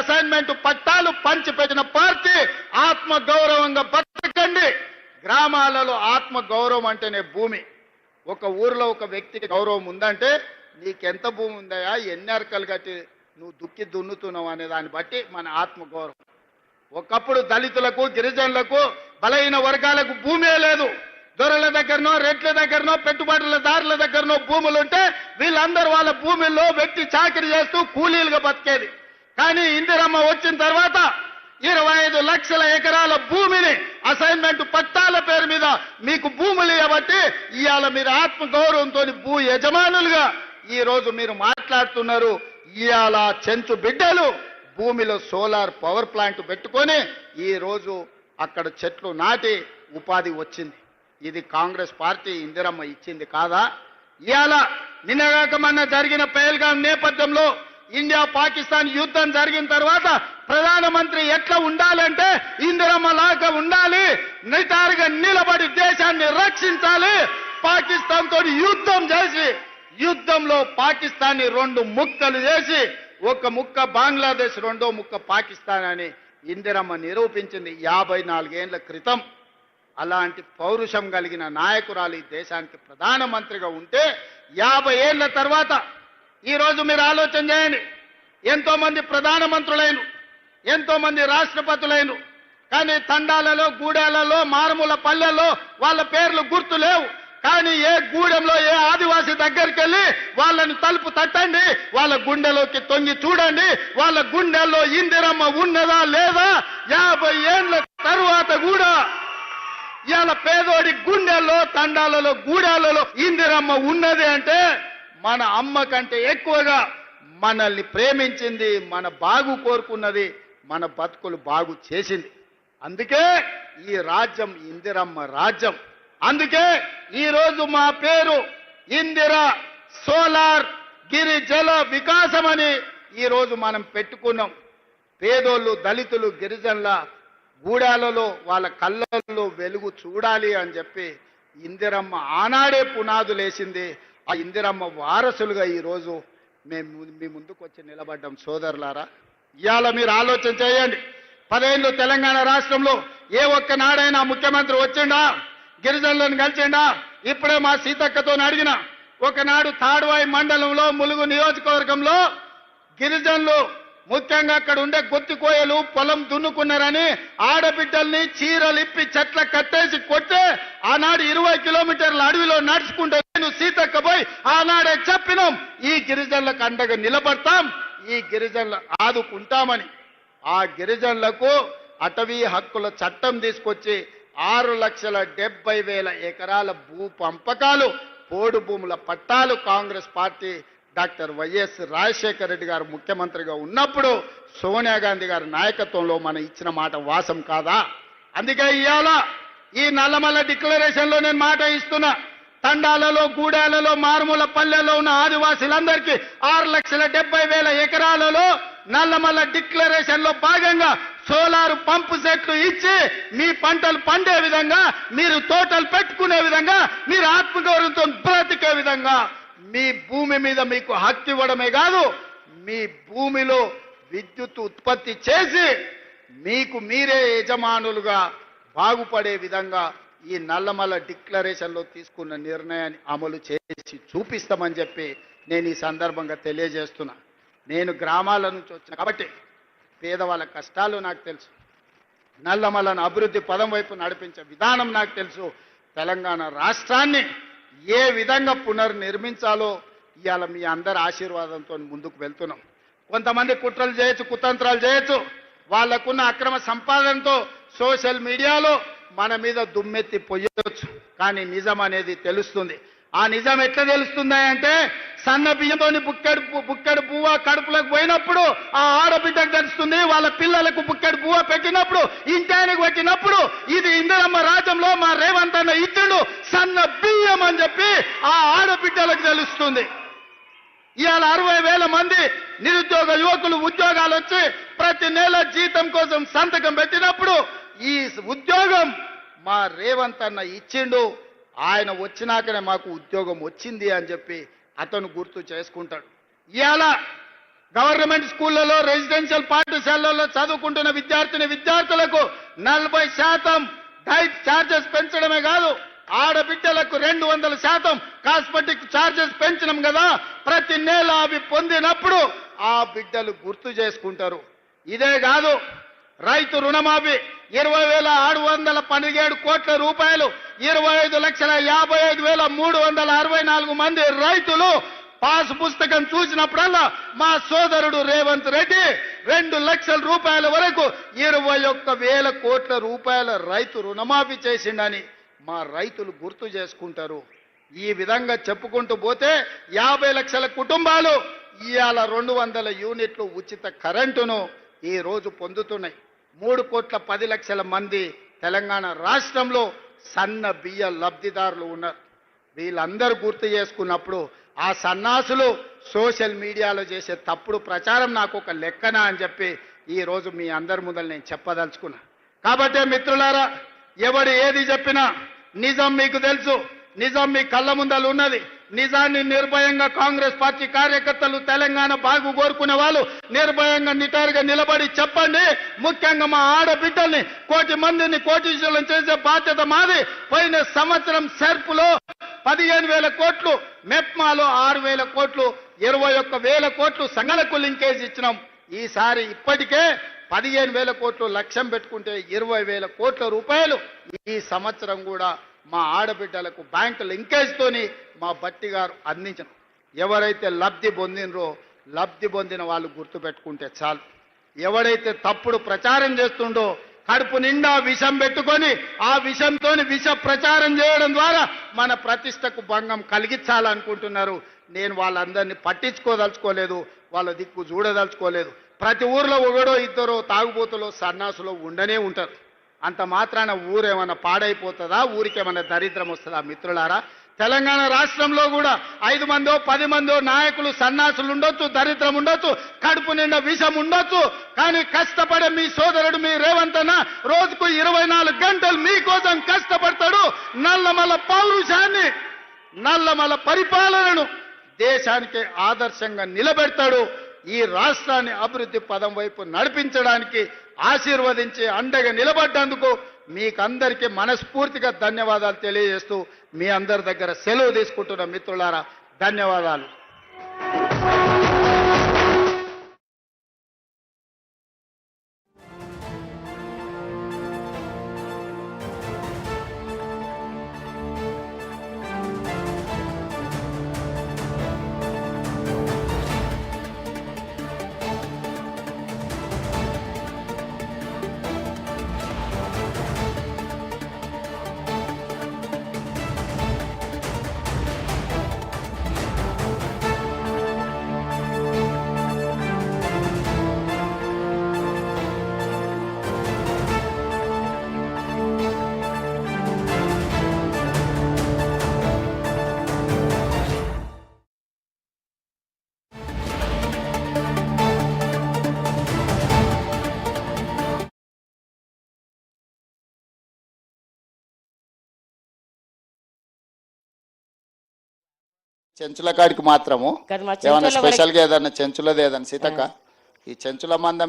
Assignment పట్టాలు పంచిపెట్టిన party ఆత్మ గౌరవంగా బతకండి. గ్రామాలలో ఆత్మ గౌరవం అంటేనే భూమి. ఒక ఊర్లో ఒక వ్యక్తికి గౌరవం ఉందంటే నీకెంత భూమి ఉందయా ఎన్ని అరకలు కట్టి నువ్వు దుక్కి దున్నుతున్నావు అనే దాన్ని బట్టి మన ఆత్మ గౌరవం ఒకప్పుడు దళితులకు గిరిజనులకు బలహీన వర్గాలకు భూమే లేదు. దొరల దగ్గరనో రెట్ల దగ్గరనో పెట్టుబడుల దారుల దగ్గరనో భూములుంటే వీళ్ళందరూ వాళ్ళ భూమిలో వ్యక్తి చాకరీ చేస్తూ కూలీలుగా బతికేది. కానీ ఇందిరమ్మ వచ్చిన తర్వాత ఇరవై ఐదు లక్షల ఎకరాల భూమిని అసైన్మెంట్ పట్టాల పేరు మీద మీకు భూములు ఇవ్వబట్టి ఇవాళ మీరు ఆత్మగౌరవంతో భూ యజమానులుగా ఈ రోజు మీరు మాట్లాడుతున్నారు. ఇవాళ చెంచు బిడ్డలు భూమిలో సోలార్ పవర్ ప్లాంట్ పెట్టుకొని ఈ రోజు అక్కడ చెట్లు నాటి ఉపాధి వచ్చింది. ఇది కాంగ్రెస్ పార్టీ ఇందిరమ్మ ఇచ్చింది కాదా? ఇవాళ నిన్నగాక మొన్న జరిగిన పేల్గాం నేపథ్యంలో ఇండియా పాకిస్తాన్ యుద్ధం జరిగిన తర్వాత ప్రధానమంత్రి ఎట్లా ఉండాలంటే ఇందిరమ్మ లాగా ఉండాలి నిటారుగా నిలబడి దేశాన్ని రక్షించాలి పాకిస్తాన్ తోటి యుద్ధం చేసి యుద్ధంలో పాకిస్తాన్ రెండు ముక్కలు చేసి ఒక ముక్క బంగ్లాదేశ్ రెండో ముక్క పాకిస్తాన్ అని ఇందిరమ్మ నిరూపించింది యాభై నాలుగేళ్ళ క్రితం. అలాంటి పౌరుషం కలిగిన నాయకురాలు ఈ దేశానికి ప్రధానమంత్రిగా ఉంటే యాభై ఏళ్ళ తర్వాత ఈ రోజు మీరు ఆలోచన చేయండి. ఎంతో మంది ప్రధానమంత్రులైన ఎంతో మంది రాష్ట్రపతులైన కానీ తండాలలో గూడాలలో మారుమూల పల్లెల్లో వాళ్ళ పేర్లు గుర్తు లేవు. కానీ ఏ గూడెంలో ఏ ఆదివాసి దగ్గరికి వెళ్ళి వాళ్ళని తలుపు తట్టండి వాళ్ళ గుండెలోకి తొంగి చూడండి వాళ్ళ గుండెల్లో ఇందిరమ్మ ఉన్నదా లేదా యాభై ఏళ్ళ తరువాత కూడా ఇవాళ పేదోడి గుండెల్లో తండాలలో గూడాలలో ఇందిరమ్మ ఉన్నది అంటే మన అమ్మ కంటే ఎక్కువగా మనల్ని ప్రేమించింది మన బాగు కోరుకున్నది మన బతుకులు బాగు చేసింది. అందుకే ఈ రాజ్యం ఇందిరమ్మ రాజ్యం. అందుకే ఈరోజు మా పేరు ఇందిర సోలార్ గిరి జల వికాసం అని ఈరోజు మనం పెట్టుకున్నాం. పేదోళ్ళు దళితులు గిరిజనుల గూడాలలో వాళ్ళ కళ్ళల్లో వెలుగు చూడాలి అని చెప్పి ఇందిరమ్మ ఆనాడే పునాదులేసింది. ఆ ఇందిరమ్మ వారసులుగా ఈరోజు మేము మీ ముందుకు వచ్చి నిలబడ్డాం సోదరులారా ఇవాళ మీరు ఆలోచన చేయండి. పదేళ్ళు తెలంగాణ రాష్ట్రంలో ఏ ఒక్క నాడైనా ముఖ్యమంత్రి వచ్చిండా? గిరిజనులను కలిసిండా? ఇప్పుడే మా సీతక్కతో అడిగిన ఒకనాడు తాడువాయి మండలంలో ములుగు నియోజకవర్గంలో గిరిజనులు ముఖ్యంగా అక్కడ ఉండే గొత్తి కోయలు పొలం దున్నుకున్నారని ఆడబిడ్డల్ని చీరలిప్పి చెట్ల కట్టేసి కొట్టే ఆనాడు ఇరవై కిలోమీటర్ల అడవిలో నడుచుకుంటే నేను సీతక్క పోయి ఆనాడే చెప్పినాం. ఈ గిరిజనులకు అండగా నిలబడతాం ఈ గిరిజనులు ఆదుకుంటామని. ఆ గిరిజనులకు అటవీ హక్కుల చట్టం తీసుకొచ్చి ఆరు లక్షల డెబ్బై వేల ఎకరాల భూ పంపకాలు పోడు భూముల పట్టాలు Congress party doctor YS Rajasekhara Reddy గారు ముఖ్యమంత్రిగా ఉన్నప్పుడు సోనియా గాంధీ గారి నాయకత్వంలో మనం ఇచ్చిన మాట వాసం కాదా? అందుకే ఇవాళ ఈ నల్లమల్ల డిక్లరేషన్లో నేను మాట ఇస్తున్నా. తండాలలో గూడాలలో మారుమూల పల్లెల్లో ఉన్న ఆదివాసీలందరికీ ఆరు లక్షల డెబ్బై వేల ఎకరాలలో నల్లమల్ల డిక్లరేషన్లో భాగంగా సోలార్ పంపు సెట్లు ఇచ్చి మీ పంటలు పండే విధంగా మీరు తోటలు పెట్టుకునే విధంగా మీరు ఆత్మగౌరవంతో బ్రతికే విధంగా మీ భూమి మీద మీకు హక్కు ఇవ్వడమే కాదు మీ భూమిలో విద్యుత్ ఉత్పత్తి చేసి మీకు మీరే యజమానులుగా బాగుపడే విధంగా ఈ నల్లమల డిక్లరేషన్లో తీసుకున్న నిర్ణయాన్ని అమలు చేసి చూపిస్తామని చెప్పి నేను ఈ సందర్భంగా తెలియజేస్తున్నా. నేను గ్రామాల నుంచి వచ్చిన కాబట్టి పేదవాళ్ళ కష్టాలు నాకు తెలుసు. నల్లమలను అభివృద్ధి పదం వైపు నడిపించే విధానం నాకు తెలుసు. తెలంగాణ రాష్ట్రాన్ని ఏ విధంగా పునర్నిర్మించాలో ఇవాళ మీ అందరి ఆశీర్వాదంతో ముందుకు వెళ్తున్నాం. కొంతమంది కుట్రలు చేయొచ్చు కుతంత్రాలు చేయొచ్చు. వాళ్ళకున్న అక్రమ సంపాదనతో సోషల్ మీడియాలో మన మీద దుమ్మెత్తి పొయ్యొచ్చు. కానీ నిజం అనేది తెలుస్తుంది. ఆ నిజం ఎట్లా తెలుస్తుంది అంటే సన్న బియ్యంతోని బుక్కెడు బుక్కెడు పువ్వ కడుపులోకి పోయినప్పుడు ఆ ఆడబిడ్డకు తెలుస్తుంది వాళ్ళ పిల్లలకు బుక్కెడు పువ్వ పెట్టినప్పుడు ఇంటానికి పెట్టినప్పుడు ఇది ఇందిరమ్మ రాజ్యంలో మా రేవంత్ అన్న ఇద్దరు సన్న బియ్యం అని చెప్పి ఆ ఆడబిడ్డలకు తెలుస్తుంది. ఇవాళ అరవై వేల మంది నిరుద్యోగ యువకులు ఉద్యోగాలు వచ్చి ప్రతి నెల జీతం కోసం సంతకం పెట్టినప్పుడు ఈ ఉద్యోగం మా రేవంత్ అన్న ఇచ్చిండు. ఆయన వచ్చినాకనే మాకు ఉద్యోగం వచ్చింది అని చెప్పి అతను గుర్తు చేసుకుంటాడు. ఇవాళ గవర్నమెంట్ స్కూళ్ళలో రెసిడెన్షియల్ పాఠశాలల్లో చదువుకుంటున్న విద్యార్థిని విద్యార్థులకు నలభై శాతం డైట్ ఛార్జెస్ పెంచడమే కాదు ఆడబిడ్డలకు రెండు వందల శాతం కాస్మెటిక్ ఛార్జెస్ పెంచినాం కదా. ప్రతి నెల అవి పొందినప్పుడు ఆ బిడ్డలు గుర్తు చేసుకుంటారు. ఇదే కాదు రైతు రుణమాఫీ. ఇరవై వేల ఆరు వందల పదిహేడు కోట్ల రూపాయలు ఇరవై ఐదు లక్షల యాభై ఐదు వేల మూడు వందల అరవై నాలుగు మంది రైతులు పాస్ పుస్తకం చూసినప్పుడల్లా మా సోదరుడు రేవంత్ రెడ్డి రెండు లక్షల రూపాయల వరకు ఇరవై ఒక్క వేల కోట్ల రూపాయల రైతు రుణమాఫీ చేసిండని మా రైతులు గుర్తు చేసుకుంటారు. ఈ విధంగా చెప్పుకుంటూ పోతే యాభై లక్షల కుటుంబాలు ఇవాళ రెండు వందల యూనిట్లు ఉచిత కరెంటును ఈ రోజు పొందుతున్నాయి. మూడు కోట్ల పది లక్షల మంది తెలంగాణ రాష్ట్రంలో సన్న బియ్య లబ్ధిదారులు ఉన్నారు. వీళ్ళందరూ గుర్తు చేసుకున్నప్పుడు ఆ సన్నాసులు సోషల్ మీడియాలో చేసే తప్పుడు ప్రచారం నాకు ఒక లెక్కన అని చెప్పి ఈరోజు మీ అందరి ముందర నేను చెప్పదలుచుకున్నా. కాబట్టే మిత్రులారా ఎవడు ఏది చెప్పినా నిజం మీకు తెలుసు నిజం మీ కళ్ళ ముందలు ఉన్నది. నిజాన్ని నిర్భయంగా కాంగ్రెస్ పార్టీ కార్యకర్తలు తెలంగాణ బాగు కోరుకునే వాళ్ళు నిర్భయంగా నిటారుగా నిలబడి చెప్పండి. ముఖ్యంగా మా ఆడబిడ్డల్ని కోటి మందిని కోటీశ్వరులను చేసే బాధ్యత మాది. పోయిన సంవత్సరం సెర్పులో పదిహేను వేల కోట్లు మెప్మాలో ఆరు వేల కోట్లు ఇరవై ఒక్క వేల కోట్లు సంగలకు లింకేజ్ ఇచ్చినాం. ఈసారి ఇప్పటికే పదిహేను వేల కోట్లు లక్ష్యం పెట్టుకుంటే ఇరవై వేల కోట్ల రూపాయలు ఈ సంవత్సరం కూడా మా ఆడబిడ్డలకు బ్యాంకు లింకేజ్తోని మా బట్టి గారు అందించిన. ఎవరైతే లబ్ధి పొందినరో లబ్ధి పొందిన వాళ్ళు గుర్తుపెట్టుకుంటే చాలు. ఎవడైతే తప్పుడు ప్రచారం చేస్తుండో కడుపు నిండా విషం పెట్టుకొని ఆ విషంతోని విష ప్రచారం చేయడం ద్వారా మన ప్రతిష్టకు భంగం కలిగించాలనుకుంటున్నారు. నేను వాళ్ళందరినీ పట్టించుకోదలుచుకోలేదు వాళ్ళ దిక్కు చూడదలుచుకోలేదు. ప్రతి ఊర్లో ఒకడో ఇద్దరో తాగుబోతులో సన్నాసులో ఉండనే ఉంటారు. అంత మాత్రాన ఊరేమన్నా పాడైపోతుందా? ఊరికేమన్నా దరిద్రం వస్తుందా మిత్రులారా? తెలంగాణ రాష్ట్రంలో కూడా ఐదు మందో పది మందో నాయకులు సన్నాసులు ఉండొచ్చు దరిద్రం ఉండొచ్చు కడుపు నిండా విషం ఉండొచ్చు కానీ కష్టపడే మీ సోదరుడు మీ రేవంతన రోజుకు ఇరవై నాలుగు గంటలు మీకోసం కష్టపడతాడు. నల్లమల పౌరుషాన్ని నల్లమల పరిపాలనను దేశానికి ఆదర్శంగా నిలబెడతాడు. ఈ రాష్ట్రాన్ని అభివృద్ధి పదం వైపు నడిపించడానికి ఆశీర్వదించి అండగా నిలబడ్డందుకు మీకందరికీ మనస్ఫూర్తిగా ధన్యవాదాలు తెలియజేస్తూ మీ అందరి దగ్గర సెలవు తీసుకుంటున్న మిత్రులారా ధన్యవాదాలు. చెంచుల కాడికి మాత్రము. కాదు మా ఏమన్నా చెంచుల స్పెషల్గా ఏదన్నా చెంచులది ఏదన్నా సీతక్క? ఈ చెంచుల మందం